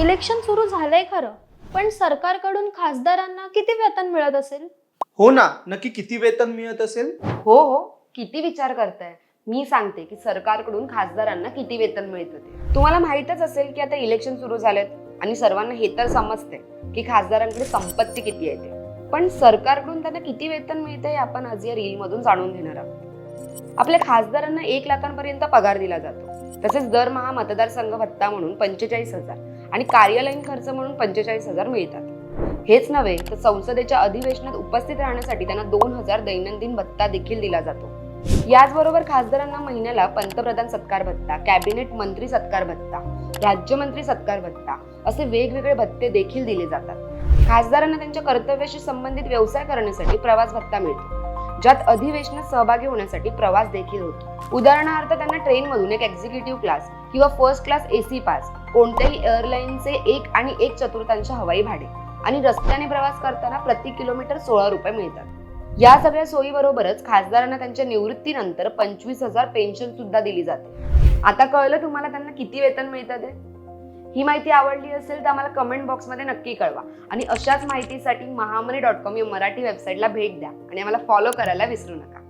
Election सुरू झालंय खरं. पण सरकारकडून खासदारांना किती वेतन मिळत असेल? हो ना नक्की किती वेतन मिळत असेल? हो हो. किती विचार करताय? मी सांगते की सरकारकडून खासदारांना किती वेतन मिळतं ते तुम्हाला माहीतच असेल की आता इलेक्शन सुरू झालेत आणि सर्वांना हे तर समजते की खासदारांकडे संपत्ती किती आहे ते. पण सरकारकडून त्यांना किती वेतन मिळते हे आपण आज या रील मधून जाणून घेणार आहोत. आपल्या खासदारांना एक लाखांपर्यंत पगार दिला जातो. तसेच दरमहा मतदारसंघ भत्ता म्हणून पंचेचाळीस हजार. आणि कार्यालयीन खर्च म्हणून पंचेचाळीस हजार मिळतात. हेच नव्हे तर संसदेच्या अधिवेशनात उपस्थित राहण्यासाठी त्यांना दोन हजार दैनंदिन भत्ता देखील दिला जातो. याचबरोबर खासदारांना महिन्याला पंतप्रधान सत्कार भत्ता कॅबिनेट मंत्री सत्कार भत्ता राज्यमंत्री सत्कार भत्ता असे वेगवेगळे भत्ते देखील दिले जातात. खासदारांना त्यांच्या कर्तव्याशी संबंधित व्यवसाय करण्यासाठी प्रवास भत्ता मिळतो ज्यात अधिवेशनात सहभागी होण्यासाठी प्रवास देखील होतो. उदाहरणार्थ त्यांना ट्रेनमधून एक एक्झिक्युटिव्ह क्लास किंवा फर्स्ट क्लास एसी पास कोणत्याही एअरलाईनचे एक आणि एक चतुर्थांश हवाई भाडे आणि रस्त्याने प्रवास करताना प्रति किलोमीटर सोळा रुपये मिळतात. या सगळ्या सोयीबरोबरच खासदारांना त्यांच्या निवृत्तीनंतर पंचवीस हजार पेन्शन सुद्धा दिली जाते. आता कळलं तुम्हाला त्यांना किती वेतन मिळतं ते? ही माहिती आवडली असेल तर आम्हाला कमेंट बॉक्समध्ये नक्की कळवा. आणि अशाच माहितीसाठी महामनी डॉट कॉम या मराठी वेबसाईटला भेट द्या आणि आम्हाला फॉलो करायला विसरू नका.